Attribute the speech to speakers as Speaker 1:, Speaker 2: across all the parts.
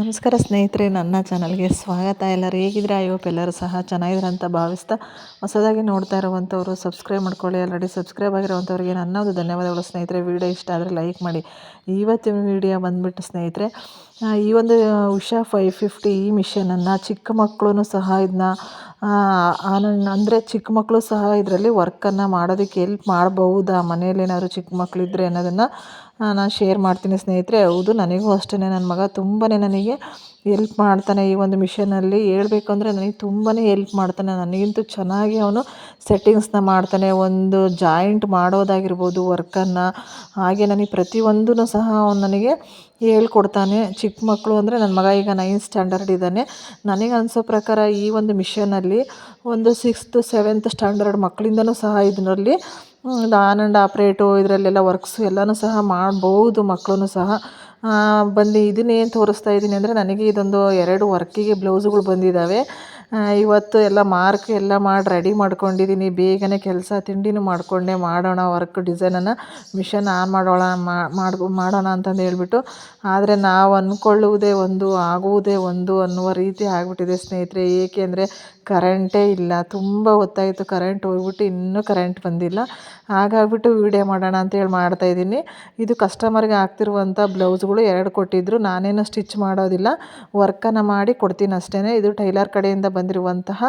Speaker 1: ನಮಸ್ಕಾರ ಸ್ನೇಹಿತರೆ, ನನ್ನ ಚಾನಲ್ಗೆ ಸ್ವಾಗತ. ಎಲ್ಲರೂ ಹೇಗಿದ್ರೆ ಐ ಹೋಪ್ ಎಲ್ಲರೂ ಸಹ ಚೆನ್ನಾಗಿದ್ರೆ ಅಂತ ಭಾವಿಸ್ತಾ ಹೊಸದಾಗಿ ನೋಡ್ತಾ ಇರುವಂಥವರು ಸಬ್ಸ್ಕ್ರೈಬ್ ಮಾಡ್ಕೊಳ್ಳಿ. ಆಲ್ರೆಡಿ ಸಬ್ಸ್ಕ್ರೈಬ್ ಆಗಿರುವಂಥವ್ರಿಗೆ ನನ್ನ ಒಂದು ಧನ್ಯವಾದಗಳು ಸ್ನೇಹಿತರೆ. ವಿಡಿಯೋ ಇಷ್ಟ ಆದರೆ ಲೈಕ್ ಮಾಡಿ. ಇವತ್ತಿನ ವಿಡಿಯೋ ಬಂದುಬಿಟ್ಟು ಸ್ನೇಹಿತರೆ ಈ ಒಂದು ಉಷಾ ಫೈವ್ ಫಿಫ್ಟಿ ಈ ಮಿಷನನ್ನು ಚಿಕ್ಕ ಮಕ್ಕಳು ಸಹ ಇದನ್ನ ಆನನ್ ಅಂದರೆ ಚಿಕ್ಕ ಮಕ್ಕಳು ಸಹ ಇದರಲ್ಲಿ ವರ್ಕನ್ನು ಮಾಡೋದಕ್ಕೆ ಎಲ್ಪ್ ಮಾಡಬಹುದಾ? ಮನೇಲಿ ಏನಾದರೂ ಚಿಕ್ಕ ಮಕ್ಕಳಿದ್ರೆ ಅನ್ನೋದನ್ನು ನಾನು ಶೇರ್ ಮಾಡ್ತೀನಿ ಸ್ನೇಹಿತರೆ. ಹೌದು, ನನಗೂ ಅಷ್ಟೇ ನನ್ನ ಮಗ ತುಂಬನೇ ನನಗೆ ಎಲ್ಪ್ ಮಾಡ್ತಾನೆ ಈ ಒಂದು ಮಿಷನಲ್ಲಿ. ಹೇಳ್ಬೇಕು ಅಂದರೆ ನನಗೆ ತುಂಬಾ ಎಲ್ಪ್ ಮಾಡ್ತಾನೆ. ನನಗಂತೂ ಚೆನ್ನಾಗಿ ಅವನು ಸೆಟ್ಟಿಂಗ್ಸ್ನ ಮಾಡ್ತಾನೆ. ಒಂದು ಜಾಯಿಂಟ್ ಮಾಡೋದಾಗಿರ್ಬೋದು ವರ್ಕನ್ನು. ಹಾಗೆ ನನಗೆ ಪ್ರತಿಯೊಂದೂ ಸಹ ಅವನು ನನಗೆ ಹೇಳ್ಕೊಡ್ತಾನೆ. ಚಿಕ್ಕ ಮಕ್ಕಳು ಅಂದರೆ ನನ್ನ ಮಗ ಈಗ ನೈನ್ತ್ ಸ್ಟ್ಯಾಂಡರ್ಡ್ ಇದ್ದಾನೆ. ನನಗೆ ಅನಿಸೋ ಪ್ರಕಾರ ಈ ಒಂದು ಮಿಷನಲ್ಲಿ ಒಂದು ಸಿಕ್ಸ್ತ್ ಸೆವೆಂತ್ ಸ್ಟ್ಯಾಂಡರ್ಡ್ ಮಕ್ಕಳಿಂದನೂ ಸಹ ಇದರಲ್ಲಿ ಆನ್ ಆ್ಯಂಡ್ ಆಪ್ರೇಟು, ಇದರಲ್ಲೆಲ್ಲ ವರ್ಕ್ಸು ಎಲ್ಲನೂ ಸಹ ಮಾಡ್ಬೋದು ಮಕ್ಕಳು ಸಹ. ಬಂದು ಇದನ್ನೇನು ತೋರಿಸ್ತಾ ಇದ್ದೀನಿ ಅಂದರೆ ನನಗೆ ಇದೊಂದು ಎರಡು ವರ್ಕಿಗೆ ಬ್ಲೌಸುಗಳು ಬಂದಿದ್ದಾವೆ ಇವತ್ತು ಎಲ್ಲ ಮಾರ್ಕ್ ಎಲ್ಲ ಮಾಡಿ ರೆಡಿ ಮಾಡ್ಕೊಂಡಿದ್ದೀನಿ ಬೇಗನೆ ಕೆಲಸ, ತಿಂಡಿನೂ ಮಾಡಿಕೊಂಡೆ. ಮಾಡೋಣ, ವರ್ಕ್ ಡಿಸೈನನ್ನು ಮಿಷನ್ ಆನ್ ಮಾಡೋಣ ಮಾಡಿ, ಮಾಡೋಣ ಅಂತಂದು ಹೇಳ್ಬಿಟ್ಟು. ಆದರೆ ನಾವು ಅಂದ್ಕೊಳ್ಳುವುದೇ ಒಂದು, ಆಗುವುದೇ ಒಂದು ಅನ್ನುವ ರೀತಿ ಆಗಿಬಿಟ್ಟಿದೆ ಸ್ನೇಹಿತರೆ. ಏಕೆ ಅಂದರೆ ಕರೆಂಟೇ ಇಲ್ಲ. ತುಂಬ ಹೊತ್ತಾಯಿತು ಕರೆಂಟ್ ಹೋಗ್ಬಿಟ್ಟು ಇನ್ನೂ ಕರೆಂಟ್ ಬಂದಿಲ್ಲ. ಹಾಗಾಗ್ಬಿಟ್ಟು ವೀಡಿಯೋ ಮಾಡೋಣ ಅಂತೇಳಿ ಮಾಡ್ತಾಯಿದ್ದೀನಿ ಇದು ಕಸ್ಟಮರ್ಗೆ ಆಗ್ತಿರುವಂಥ ಬ್ಲೌಸ್ಗಳು ಎರಡು ಕೊಟ್ಟಿದ್ದರು ನಾನೇನು ಸ್ಟಿಚ್ ಮಾಡೋದಿಲ್ಲ. ವರ್ಕನ್ನು ಮಾಡಿ ಕೊಡ್ತೀನಿ ಅಷ್ಟೇ ಇದು ಟೈಲರ್ ಕಡೆಯಿಂದ ಬಂದಿರುವಂತಹ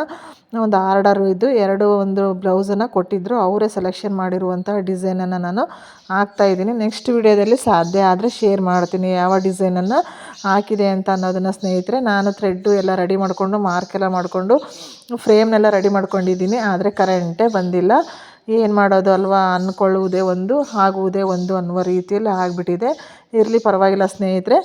Speaker 1: ಒಂದು ಆರ್ಡರು ಇದು. ಎರಡು ಒಂದು ಬ್ಲೌಸನ್ನು ಕೊಟ್ಟಿದ್ದರು ಅವರೇ ಸೆಲೆಕ್ಷನ್ ಮಾಡಿರುವಂತಹ ಡಿಸೈನನ್ನು ನಾನು ಹಾಕ್ತಾಯಿದ್ದೀನಿ ನೆಕ್ಸ್ಟ್ ವಿಡಿಯೋದಲ್ಲಿ ಸಾಧ್ಯ ಆದರೆ ಶೇರ್ ಮಾಡ್ತೀನಿ ಯಾವ ಡಿಸೈನನ್ನು ಹಾಕಿದೆ ಅಂತ ಅನ್ನೋದನ್ನು ಸ್ನೇಹಿತರೆ, ನಾನು ಥ್ರೆಡ್ಡು ಎಲ್ಲ ರೆಡಿ ಮಾಡಿಕೊಂಡು ಮಾರ್ಕೆಲ್ಲ ಮಾಡಿಕೊಂಡು ಫ್ರೇಮ್ನೆಲ್ಲ ರೆಡಿ ಮಾಡ್ಕೊಂಡಿದ್ದೀನಿ. ಆದರೆ ಕರೆಂಟೇ ಬಂದಿಲ್ಲ. ಏನು ಮಾಡೋದು ಅಲ್ವಾ ಅಂದ್ಕೊಳ್ಳುವುದೇ ಒಂದು, ಆಗುವುದೇ ಒಂದು ಅನ್ನುವ ರೀತಿಯಲ್ಲಿ ಆಗಿಬಿಟ್ಟಿದೆ. ಇರಲಿ ಪರವಾಗಿಲ್ಲ ಸ್ನೇಹಿತರೆ.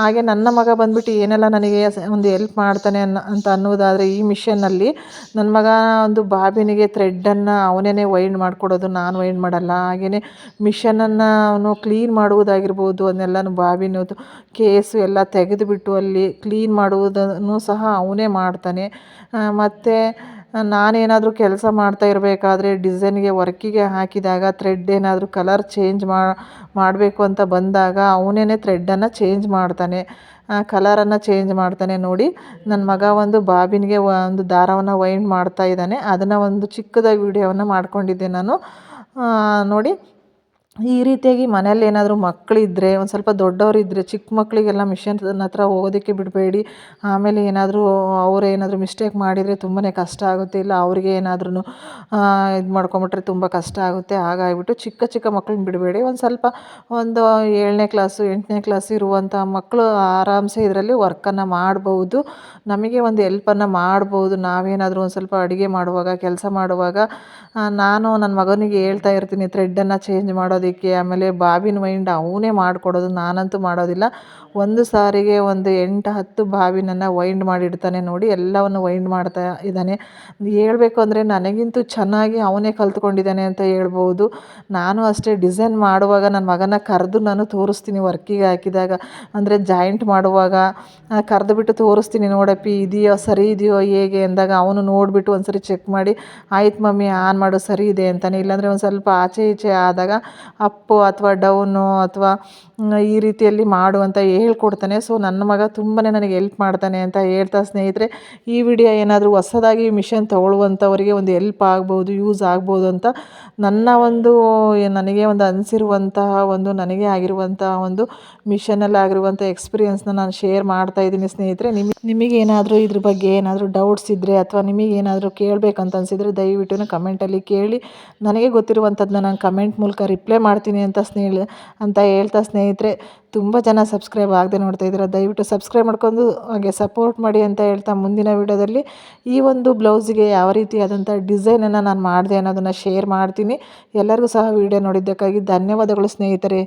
Speaker 1: ಹಾಗೆ ನನ್ನ ಮಗ ಬಂದುಬಿಟ್ಟು ಏನೆಲ್ಲ ನನಗೆ ಒಂದು ಎಲ್ಪ್ ಮಾಡ್ತಾನೆ ಅನ್ನೋ, ಅಂತ ಅನ್ನೋದಾದರೆ ಈ ಮಿಷನ್ನಲ್ಲಿ ನನ್ನ ಮಗ ಒಂದು ಬಾಬಿನಿಗೆ ಥ್ರೆಡ್ಡನ್ನು ಅವನೇ ವೈಂಡ್ ಮಾಡಿಕೊಡೋದು, ನಾನು ವೈಂಡ್ ಮಾಡಲ್ಲ. ಹಾಗೆಯೇ ಮಿಷನನ್ನು ಅವನು ಕ್ಲೀನ್ ಮಾಡುವುದಾಗಿರ್ಬೋದು, ಅದನ್ನೆಲ್ಲನೂ ಬಾಬಿನದು ಕೇಸು ಎಲ್ಲ ತೆಗೆದುಬಿಟ್ಟು ಅಲ್ಲಿ ಕ್ಲೀನ್ ಮಾಡುವುದನ್ನು ಸಹ ಅವನೇ ಮಾಡ್ತಾನೆ. ಮತ್ತು ನಾನೇನಾದರೂ ಕೆಲಸ ಮಾಡ್ತಾ ಇರಬೇಕಾದ್ರೆ ಡಿಸೈನ್ಗೆ, ವರ್ಕಿಗೆ ಹಾಕಿದಾಗ ಥ್ರೆಡ್ ಏನಾದರೂ ಕಲರ್ ಚೇಂಜ್ ಮಾಡಬೇಕು ಅಂತ ಬಂದಾಗ ಅವನೇ ಥ್ರೆಡ್ಡನ್ನು ಚೇಂಜ್ ಮಾಡ್ತಾನೆ. ಕಲರನ್ನು ಚೇಂಜ್ ಮಾಡ್ತಾನೆ. ನೋಡಿ ನನ್ನ ಮಗ ಒಂದು ಬಾಬಿನ್ಗೆ ಒಂದು ದಾರವನ್ನು ವೈಂಡ್ ಮಾಡ್ತಾ ಇದ್ದಾನೆ. ಅದನ್ನು ಒಂದು ಚಿಕ್ಕದಾಗಿ ವಿಡಿಯೋವನ್ನು ಮಾಡ್ಕೊಂಡಿದ್ದೆ ನಾನು. ನೋಡಿ ಈ ರೀತಿಯಾಗಿ ಮನೇಲಿ ಏನಾದರೂ ಮಕ್ಕಳಿದ್ರೆ, ಒಂದು ಸ್ವಲ್ಪ ದೊಡ್ಡವರಿದ್ದರೆ ಚಿಕ್ಕ ಮಕ್ಕಳಿಗೆಲ್ಲ ಮಿಷನ್ ಹತ್ರ ಓದೋಕ್ಕೆ ಬಿಡಬೇಡಿ. ಆಮೇಲೆ ಏನಾದರೂ ಅವ್ರು ಏನಾದರೂ ಮಿಸ್ಟೇಕ್ ಮಾಡಿದರೆ ತುಂಬಾ ಕಷ್ಟ ಆಗುತ್ತೆ. ಇಲ್ಲ ಅವ್ರಿಗೆ ಏನಾದ್ರೂ ಇದು ಮಾಡ್ಕೊಂಬಿಟ್ರೆ ತುಂಬ ಕಷ್ಟ ಆಗುತ್ತೆ. ಹಾಗಾಗಿಬಿಟ್ಟು ಚಿಕ್ಕ ಚಿಕ್ಕ ಮಕ್ಕಳನ್ನ ಬಿಡಬೇಡಿ. ಒಂದು ಸ್ವಲ್ಪ ಒಂದು ಏಳನೇ ಕ್ಲಾಸು, ಎಂಟನೇ ಕ್ಲಾಸ್ ಇರುವಂಥ ಮಕ್ಕಳು ಆರಾಮ್ಸೆ ಇದರಲ್ಲಿ ವರ್ಕನ್ನು ಮಾಡ್ಬೋದು ನಮಗೆ ಒಂದು ಎಲ್ಪನ್ನು ಮಾಡ್ಬೋದು ನಾವೇನಾದರೂ ಒಂದು ಸ್ವಲ್ಪ ಅಡುಗೆ ಮಾಡುವಾಗ, ಕೆಲಸ ಮಾಡುವಾಗ ನಾನು ನನ್ನ ಮಗನಿಗೆ ಹೇಳ್ತಾ ಇರ್ತೀನಿ ಥ್ರೆಡ್ಡನ್ನು ಚೇಂಜ್ ಮಾಡೋದಕ್ಕೆ, ಆಮೇಲೆ ಬಾವಿನ ವೈಂಡ್ ಅವನೇ ಮಾಡಿಕೊಡೋದು, ನಾನಂತೂ ಮಾಡೋದಿಲ್ಲ. ಒಂದು ಸಾರಿಗೆ ಒಂದು ಎಂಟು, ಹತ್ತು ಬಾವಿನನ್ನು ವೈಂಡ್ ಮಾಡಿಡ್ತಾನೆ ನೋಡಿ, ಎಲ್ಲವನ್ನು ವೈಂಡ್ ಮಾಡ್ತಾ ಇದ್ದಾನೆ. ಹೇಳಬೇಕು ಅಂದರೆ ನನಗಿಂತೂ ಚೆನ್ನಾಗಿ ಅವನೇ ಕಲ್ತ್ಕೊಂಡಿದ್ದಾನೆ ಅಂತ ಹೇಳ್ಬೋದು. ನಾನು ಅಷ್ಟೇ ಡಿಸೈನ್ ಮಾಡುವಾಗ ನನ್ನ ಮಗನ ಕರೆದು ನಾನು ತೋರಿಸ್ತೀನಿ ವರ್ಕಿಗೆ ಹಾಕಿದಾಗ. ಅಂದರೆ ಜಾಯಿಂಟ್ ಮಾಡುವಾಗ ಕರೆದು ಬಿಟ್ಟು ತೋರಿಸ್ತೀನಿ ನೋಡಪ್ಪಿ, ಇದೆಯೋ, ಸರಿ ಇದೆಯೋ, ಹೇಗೆ ಅಂದಾಗ ಅವನು ನೋಡಿಬಿಟ್ಟು ಒಂದು ಸರಿ ಚೆಕ್ ಮಾಡಿ, ಆಯ್ತು ಮಮ್ಮಿ, ಆನ್ ಮಾಡು, ಸರಿ ಇದೆ ಅಂತಾನೆ. ಇಲ್ಲಾಂದರೆ ಒಂದು ಸ್ವಲ್ಪ ಆಚೆ ಈಚೆ ಆದಾಗ ಅಪ್ಪು ಅಥವಾ ಡೌನು ಅಥವಾ ಈ ರೀತಿಯಲ್ಲಿ ಮಾಡು ಅಂತ ಹೇಳ್ಕೊಡ್ತಾನೆ. ಸೊ, ನನ್ನ ಮಗ ತುಂಬಾ ನನಗೆ ಎಲ್ಪ್ ಮಾಡ್ತಾನೆ ಅಂತ ಹೇಳ್ತಾ ಸ್ನೇಹಿತರೆ, ಈ ವಿಡಿಯೋ ಏನಾದರೂ ಹೊಸದಾಗಿ ಮಿಷನ್ ತೊಗೊಳ್ಳುವಂಥವರಿಗೆ ಒಂದು ಎಲ್ಪ್ ಆಗ್ಬೋದು, ಯೂಸ್ ಆಗ್ಬೋದು ಅಂತ ನನ್ನ ಒಂದು ನನಗೆ ಒಂದು ಅನಿಸಿರುವಂತಹ ಒಂದು, ನನಗೆ ಆಗಿರುವಂತಹ ಒಂದು ಮಿಷನಲ್ಲಿ ಆಗಿರುವಂಥ ಎಕ್ಸ್ಪೀರಿಯೆನ್ಸ್ನ ನಾನು ಶೇರ್ ಮಾಡ್ತಾ ಇದ್ದೀನಿ ಸ್ನೇಹಿತರೆ. ನಿಮಗೆ ನಿಮಗೇನಾದರೂ ಇದ್ರ ಬಗ್ಗೆ ಏನಾದರೂ ಡೌಟ್ಸ್ ಇದ್ದರೆ ಅಥವಾ ನಿಮಗೇನಾದರೂ ಕೇಳಬೇಕಂತ ಅನಿಸಿದರೆ ದಯವಿಟ್ಟು ಕಮೆಂಟಲ್ಲಿ ಕೇಳಿ. ನನಗೆ ಗೊತ್ತಿರುವಂಥದ್ದನ್ನ ನಾನು ಕಮೆಂಟ್ ಮೂಲಕ ರಿಪ್ಲೈ ಮಾಡ್ತೀನಿ ಅಂತ ಸ್ನೇಹಿ ಅಂತ ಹೇಳ್ತಾ ಸ್ನೇಹಿತರೆ, ತುಂಬ ಜನ ಸಬ್ಸ್ಕ್ರೈಬ್ ಆಗದೆ ನೋಡ್ತಾ ಇದ್ದೀರಾ. ದಯವಿಟ್ಟು ಸಬ್ಸ್ಕ್ರೈಬ್ ಮಾಡ್ಕೊಂಡು ಹಾಗೆ ಸಪೋರ್ಟ್ ಮಾಡಿ ಅಂತ ಹೇಳ್ತಾ ಮುಂದಿನ ವಿಡಿಯೋದಲ್ಲಿ ಈ ಒಂದು ಬ್ಲೌಸಿಗೆ ಯಾವ ರೀತಿಯಾದಂಥ ಡಿಸೈನನ್ನು ನಾನು ಮಾಡಿದೆ ಅನ್ನೋದನ್ನು ಶೇರ್ ಮಾಡ್ತೀನಿ. ಎಲ್ಲರಿಗೂ ಸಹ ವೀಡಿಯೋ ನೋಡಿದ್ದಕ್ಕಾಗಿ ಧನ್ಯವಾದಗಳು ಸ್ನೇಹಿತರೆ.